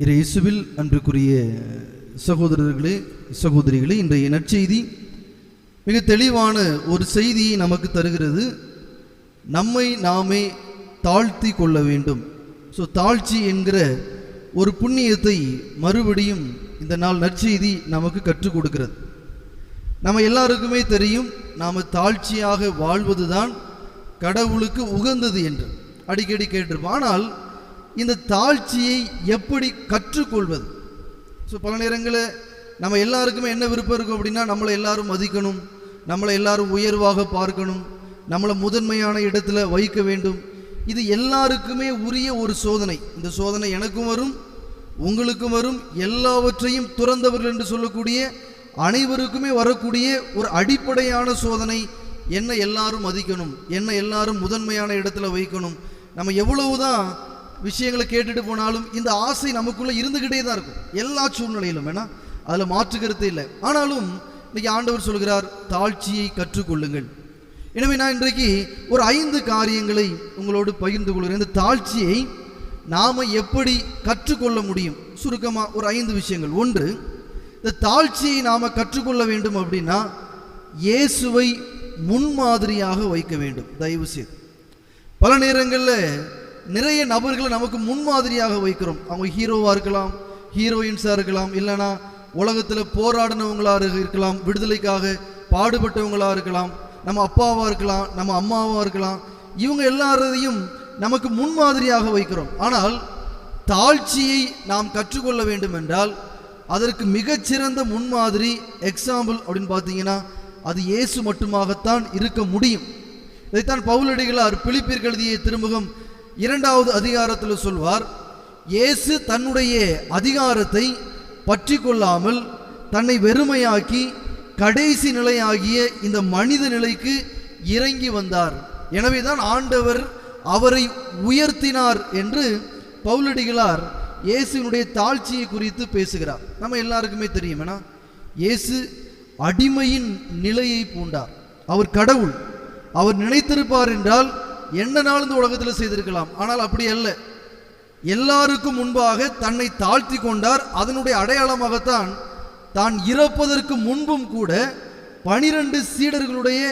இறை இசுவில் அன்றுக்குரிய சகோதரர்களே சகோதரிகளே இன்றைய நற்செய்தி மிக தெளிவான ஒரு செய்தியை நமக்கு தருகிறது. நம்மை நாமே தாழ்த்தி கொள்ள வேண்டும். ஸோ தாழ்ச்சி என்கிற ஒரு புண்ணியத்தை மறுபடியும் இந்த நாள் நற்செய்தி நமக்கு கற்றுக் கொடுக்கிறது. நம்ம எல்லாருக்குமே தெரியும் நாம் தாழ்ச்சியாக வாழ்வதுதான் கடவுளுக்கு உகந்தது என்று. அடிக்கடி கேட்டிருப்போம். ஆனால் இந்த தாழ்ச்சியை எப்படி கற்றுக்கொள்வது? ஸோ பல நேரங்களில் நம்ம எல்லாருக்குமே என்ன விருப்பம் இருக்கும் அப்படின்னா நம்மளை எல்லாரும் மதிக்கணும் நம்மளை எல்லாரும் உயர்வாக பார்க்கணும் நம்மளை முதன்மையான இடத்துல வைக்க வேண்டும். இது எல்லாருக்குமே உரிய ஒரு சோதனை. இந்த சோதனை எனக்கும் வரும் உங்களுக்கும் வரும் எல்லாவற்றையும் துறந்தவர்கள் என்று சொல்லக்கூடிய அனைவருக்குமே வரக்கூடிய ஒரு அடிப்படையான சோதனை என்ன எல்லாரும் மதிக்கணும் என்ன எல்லாரும் முதன்மையான இடத்துல வைக்கணும். நம்ம எவ்வளவுதான் விஷயங்களை கேட்டுட்டு போனாலும் இந்த ஆசை நமக்குள்ள இருந்துகிட்டே தான் இருக்கும். எல்லா சூழ்நிலையிலும் ஏன்னா அதில் மாற்று கருத்து இல்லை. ஆனாலும் இன்னைக்கு ஆண்டவர் சொல்கிறார் தாழ்ச்சியை கற்றுக்கொள்ளுங்கள். எனவே நான் இன்றைக்கு ஒரு ஐந்து காரியங்களை உங்களோடு பகிர்ந்து கொள்கிறேன். இந்த தாழ்ச்சியை நாம் எப்படி கற்றுக்கொள்ள முடியும்? சுருக்கமாக ஒரு ஐந்து விஷயங்கள். ஒன்று இந்த தாழ்ச்சியை நாம் கற்றுக்கொள்ள வேண்டும் அப்படின்னா இயேசுவை முன்மாதிரியாக வைக்க வேண்டும். தயவு செய்து. பல நேரங்களில் நிறைய நபர்களை நமக்கு முன்மாதிரியாக வைக்கிறோம். அவங்க ஹீரோவாக இருக்கலாம் ஹீரோயின்ஸாக இருக்கலாம் இல்லைனா உலகத்தில் போராடினவங்களாக இருக்கலாம் விடுதலைக்காக பாடுபட்டவங்களாக இருக்கலாம் நம்ம அப்பாவாக இருக்கலாம் நம்ம அம்மாவாக இருக்கலாம் இவங்க எல்லாரையும் நமக்கு முன்மாதிரியாக வைக்கிறோம். ஆனால் தாழ்ச்சியை நாம் கற்றுக்கொள்ள வேண்டும் என்றால் அதற்கு மிகச்சிறந்த முன்மாதிரி எக்ஸாம்பிள் அப்படின்னு பார்த்தீங்கன்னா அது இயேசு மட்டுமாகத்தான் இருக்க முடியும். இதைத்தான் பவுலடிகளார் பிலிப்பியர் திருமுகம் இரண்டாவது அதிகாரத்தில் சொல்வார் இயேசு தன்னுடைய அதிகாரத்தை பற்றி கொள்ளாமல் தன்னை வெறுமையாக்கி கடைசி நிலையாகிய இந்த மனித நிலைக்கு இறங்கி வந்தார். எனவேதான் ஆண்டவர் அவரை உயர்த்தினார் என்று பவுலடிகளார் இயேசுவினுடைய தாழ்ச்சியை குறித்து பேசுகிறார். நம்ம எல்லாருக்குமே தெரியும் ஏன்னா இயேசு அடிமையின் நிலையை பூண்டார். அவர் கடவுள். அவர் நினைத்திருப்பார் என்றால் என்ன நாள் இந்த உலகத்தில் செய்திருக்கலாம். ஆனால் அப்படி அல்ல. எல்லாருக்கும் முன்பாக தன்னை தாழ்த்தி கொண்டார். அதனுடைய அடையாளமாகத்தான் தான் இறப்பதற்கு முன்பும் கூட பனிரெண்டு சீடர்களுடைய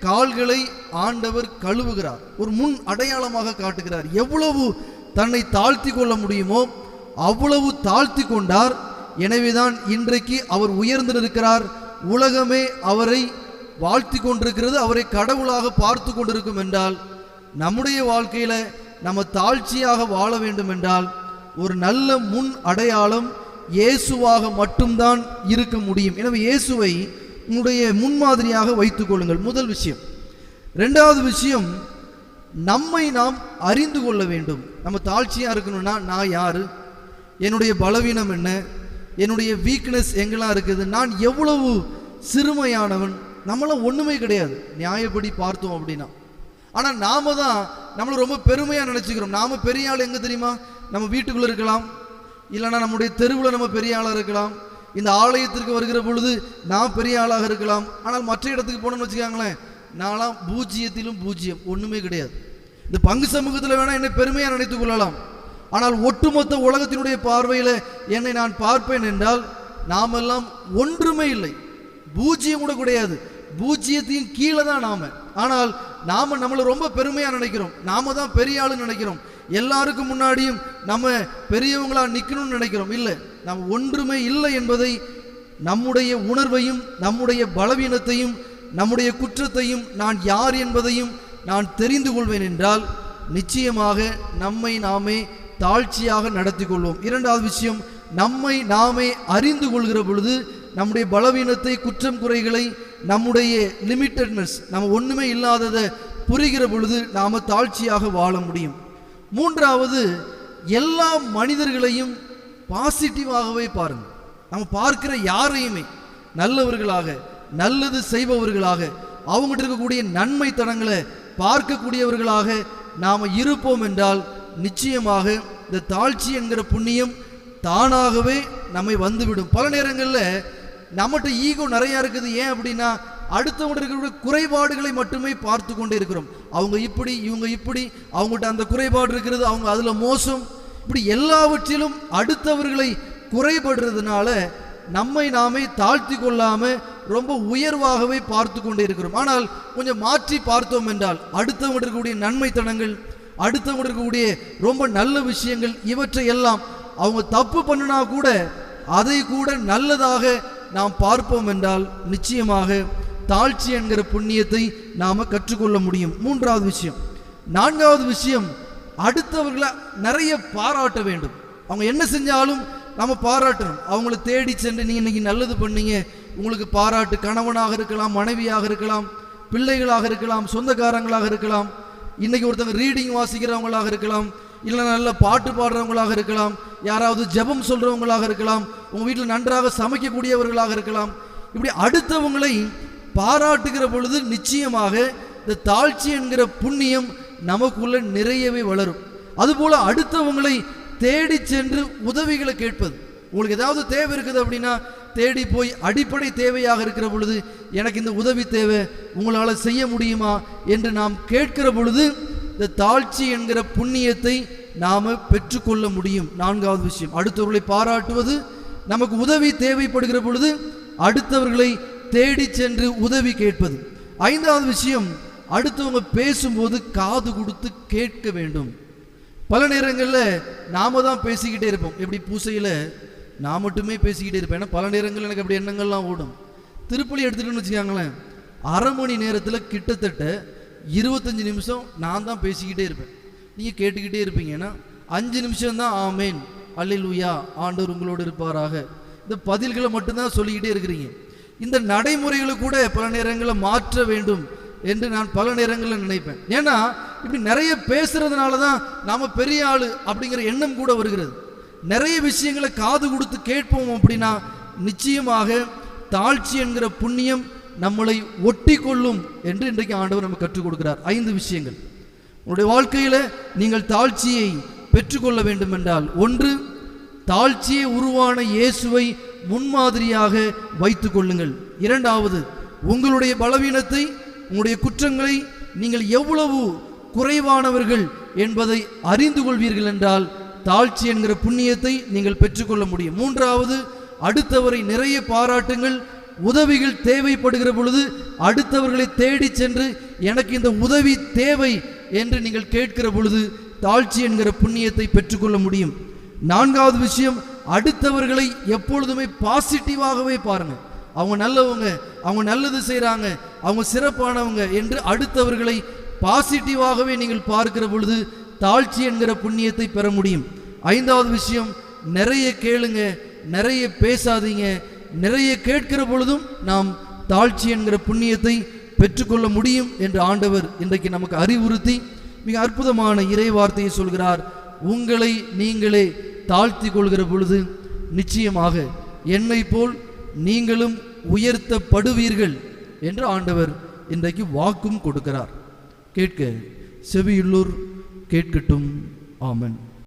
கால்களை ஆண்டவர் கழுவுகிறார். ஒரு முன் அடையாளமாக காட்டுகிறார். எவ்வளவு தன்னை தாழ்த்தி கொள்ள முடியுமோ அவ்வளவு தாழ்த்தி கொண்டார். எனவேதான் இன்றைக்கு அவர் உயர்ந்து நிற்கிறார் உலகமே அவரை வாழ்த்தி கொண்டிருக்கிறது. அவரை கடவுளாக பார்த்து கொண்டிருக்கும் என்றால் நம்முடைய வாழ்க்கையில நம்ம தாழ்ச்சியாக வாழ வேண்டும் என்றால் ஒரு நல்ல முன் அடையாளம் இயேசுவாக மட்டும்தான் இருக்க முடியும். எனவே இயேசுவை உங்களுடைய முன்மாதிரியாக வைத்துக் கொள்ளுங்கள். முதல் விஷயம். ரெண்டாவது விஷயம் நம்மை நாம் அறிந்து கொள்ள வேண்டும். நம்ம தாழ்ச்சியாக இருக்கணும்னா நான் யாரு? என்னுடைய பலவீனம் என்ன? என்னுடைய வீக்னஸ் எங்கெல்லாம் இருக்குது? நான் எவ்வளவு சிறுமையானவன்? நம்மளாம் ஒன்றுமே கிடையாது. நியாயப்படி பார்த்தோம் அப்படின்னா. ஆனால் நாம தான் நம்மளை ரொம்ப பெருமையாக நினைச்சுக்கிறோம். நாம பெரிய ஆள் எங்க தெரியுமா? நம்ம வீட்டுக்குள்ள இருக்கலாம். இல்லைன்னா நம்முடைய தெருவில் நம்ம பெரிய ஆளாக இருக்கலாம். இந்த ஆலயத்திற்கு வருகிற பொழுது நான் பெரிய ஆளாக இருக்கலாம். ஆனால் மற்ற இடத்துக்கு போனோம்னு வச்சுக்காங்களேன் நான்லாம் பூஜ்ஜியத்திலும் பூஜ்ஜியம். ஒன்றுமே கிடையாது. இந்த பங்கு சமூகத்தில் வேணால் என்னை பெருமையாக நினைத்துக் கொள்ளலாம். ஆனால் ஒட்டுமொத்த உலகத்தினுடைய பார்வையில் என்னை நான் பார்ப்பேன் என்றால் நாமெல்லாம் ஒன்றுமே இல்லை. பூஜ்ஜியம் கூட கிடையாது. பூஜ்ஜியத்தையும் கீழே தான் நாம. ஆனால் நாம நம்மளை ரொம்ப பெருமையா நினைக்கிறோம். நாம தான் பெரிய ஆளுன்னு நினைக்கிறோம். எல்லாருக்கும் முன்னாடியும் நம்ம பெரியவங்களா நிற்கணும்னு நினைக்கிறோம். இல்லை நாம் ஒன்றுமே இல்லை என்பதை நம்முடைய உணர்வையும் நம்முடைய பலவீனத்தையும் நம்முடைய குற்றத்தையும் நான் யார் என்பதையும் நான் தெரிந்து கொள்வேன் என்றால் நிச்சயமாக நம்மை நாமே தாழ்ச்சியாக நடத்தி கொள்வோம். இரண்டாவது விஷயம் நம்மை நாமே அறிந்து கொள்கிற பொழுது நம்முடைய பலவீனத்தை குற்றம் குறைகளை நம்முடைய லிமிட்டட்னஸ் நம்ம ஒன்றுமே இல்லாததை புரிகிற பொழுது நாம் தாழ்ச்சியாக வாழ முடியும். மூன்றாவது எல்லா மனிதர்களையும் பாசிட்டிவாகவே பாருங்க. நம்ம பார்க்கிற யாரையுமே நல்லவர்களாக நல்லது செய்பவர்களாக அவங்ககிட்ட இருக்கக்கூடிய நன்மைத்தனங்களை பார்க்கக்கூடியவர்களாக நாம் இருப்போம் என்றால் நிச்சயமாக இந்த தாழ்ச்சி என்கிற புண்ணியம் தானாகவே நம்மை வந்துவிடும். பல நேரங்களில் நம்மகிட்ட ஈகோ நிறையா இருக்குது. ஏன் அப்படின்னா அடுத்தவங்க இருக்கக்கூடிய குறைபாடுகளை மட்டுமே பார்த்து கொண்டே இருக்கிறோம். அவங்க இப்படி இவங்க இப்படி அவங்ககிட்ட அந்த குறைபாடு இருக்கிறது அவங்க அதில் மோசம். இப்படி எல்லாவற்றிலும் அடுத்தவர்களை குறைபடுறதுனால நம்மை நாமே தாழ்த்தி கொள்ளாம ரொம்ப உயர்வாகவே பார்த்து கொண்டே இருக்கிறோம். ஆனால் கொஞ்சம் மாற்றி பார்த்தோம் என்றால் அடுத்தவங்க இருக்கக்கூடிய நன்மைத்தனங்கள் அடுத்தவங்க இருக்கக்கூடிய ரொம்ப நல்ல விஷயங்கள் இவற்றை எல்லாம் அவங்க தப்பு பண்ணினா கூட அதை கூட நல்லதாக நாம் பார்ப்போம் என்றால் நிச்சயமாக தாழ்ச்சி என்கிற புண்ணியத்தை நாம் கற்றுக்கொள்ள முடியும். மூன்றாவது விஷயம். நான்காவது விஷயம் அடுத்தவர்களை நிறைய பாராட்ட வேண்டும். அவங்க என்ன செஞ்சாலும் நம்ம பாராட்டணும். அவங்கள தேடி சென்று நீ இன்றைக்கி நல்லது பண்ணீங்க. உங்களுக்கு பாராட்டு கணவனாக இருக்கலாம் மனைவியாக இருக்கலாம் பிள்ளைகளாக இருக்கலாம் சொந்தக்காரங்களாக இருக்கலாம். இன்றைக்கி ஒருத்தவங்க ரீடிங் வாசிக்கிறவங்களாக இருக்கலாம் இல்லை நல்ல பாட்டு பாடுறவங்களாக இருக்கலாம். யாராவது ஜெபம் சொல்றவங்களாக இருக்கலாம் உங்க வீட்டில் நன்றாக சமைக்கக்கூடியவர்களாக இருக்கலாம். இப்படி அடுத்தவங்களை பாராட்டுகிற பொழுது நிச்சயமாக இந்த தாழ்ச்சி என்கிற புண்ணியம் நமக்குள்ள நிறையவே வளரும். அதுபோல அடுத்தவங்களை தேடி சென்று உதவிகளை கேட்பது. உங்களுக்கு ஏதாவது தேவை இருக்குது அப்படின்னா தேடி போய் அடிப்படை தேவையாக இருக்கிற பொழுது எனக்கு இந்த உதவி தேவை உங்களால் செய்ய முடியுமா என்று நாம் கேட்கிற பொழுது இந்த தாழ்ச்சி என்கிற புண்ணியத்தை நாம் பெற்றுக்கொள்ள முடியும். நான்காவது விஷயம். அடுத்தவர்களை பாராட்டுவது நமக்கு உதவி தேவைப்படுகிற பொழுது அடுத்தவர்களை தேடி சென்று உதவி கேட்பது. ஐந்தாவது விஷயம் அடுத்தவங்க பேசும்போது காது கொடுத்து கேட்க வேண்டும். பல நேரங்களில் நாம தான் பேசிக்கிட்டே இருப்போம். எப்படி பூசையில் நான் மட்டுமே பேசிக்கிட்டே இருப்பேன். ஏன்னா பல நேரங்களில் எனக்கு அப்படி எண்ணங்கள்லாம் ஓடும். திருப்பலி எடுத்துட்டோன்னு வச்சுக்கோங்களேன் அரை மணி நேரத்தில் கிட்டத்தட்ட இருபத்தஞ்சு நிமிஷம் நான் தான் பேசிக்கிட்டே இருப்பேன். நீங்கள் கேட்டுக்கிட்டே இருப்பீங்க. ஏன்னா அஞ்சு நிமிஷம் தான் ஆமேன். உயா ஆண்டவர் உங்களோடு இருப்பாராக. இந்த பதில்களை மட்டும்தான் சொல்லிக்கிட்டே இருக்கிறீங்க. இந்த நடைமுறைகளை கூட பல நேரங்களில் மாற்ற வேண்டும் என்று நான் பல நேரங்களில் நினைப்பேன். ஏன்னா இப்படி நிறைய பேசுறதுனால தான் நாம் பெரிய ஆள் அப்படிங்கிற எண்ணம் கூட வருகிறது. நிறைய விஷயங்களை காது கொடுத்து கேட்போம் அப்படின்னா நிச்சயமாக தாழ்ச்சி என்கிற புண்ணியம் நம்மளை ஒட்டி கொள்ளும் என்று இன்றைக்கு ஆண்டவர் நம்ம கற்றுக் கொடுக்கிறார். ஐந்து விஷயங்கள். உங்களுடைய வாழ்க்கையில் நீங்கள் தாழ்ச்சியை பெற்றுக்கொள்ள வேண்டும் என்றால் ஒன்று தாழ்ச்சியை உருவான இயேசுவை முன்மாதிரியாக வைத்துக் கொள்ளுங்கள். இரண்டாவது உங்களுடைய பலவீனத்தை உங்களுடைய குற்றங்களை நீங்கள் எவ்வளவு குறைவானவர்கள் என்பதை அறிந்து கொள்வீர்கள் என்றால் தாழ்ச்சி என்கிற புண்ணியத்தை நீங்கள் பெற்றுக்கொள்ள முடியும். மூன்றாவது அடுத்தவரை நிறைய பாராட்டுங்கள். உதவிகள் தேவைப்படுகிற பொழுது அடுத்தவர்களை தேடி சென்று எனக்கு இந்த உதவி தேவை என்று நீங்கள் கேட்கிற பொழுது தாழ்ச்சி என்கிற புண்ணியத்தை பெற்றுக்கொள்ள முடியும். நான்காவது விஷயம் அடுத்தவர்களை எப்பொழுதுமே பாசிட்டிவாகவே பாருங்கள் அவங்க நல்லவங்க அவங்க நல்லது செய்கிறாங்க அவங்க சிறப்பானவங்க என்று அடுத்தவர்களை பாசிட்டிவாகவே நீங்கள் பார்க்கிற பொழுது தாழ்ச்சி என்கிற புண்ணியத்தை பெற முடியும். ஐந்தாவது விஷயம் நிறைய கேளுங்க நிறைய பேசாதீங்க. நிறைய கேட்கிற பொழுதும் நாம் தாழ்ச்சி என்கிற புண்ணியத்தை பெற்றுக்கொள்ள முடியும் என்று ஆண்டவர் இன்றைக்கு நமக்கு அறிவுறுத்தி மிக அற்புதமான இறை வார்த்தையை சொல்கிறார். உங்களை நீங்களே தாழ்த்தி கொள்கிற பொழுது நிச்சயமாக என்னை போல் நீங்களும் உயர்த்தப்படுவீர்கள் என்று ஆண்டவர் இன்றைக்கு வாக்கும் கொடுக்கிறார். கேட்க செவியுள்ளூர் கேட்கட்டும். ஆமன்.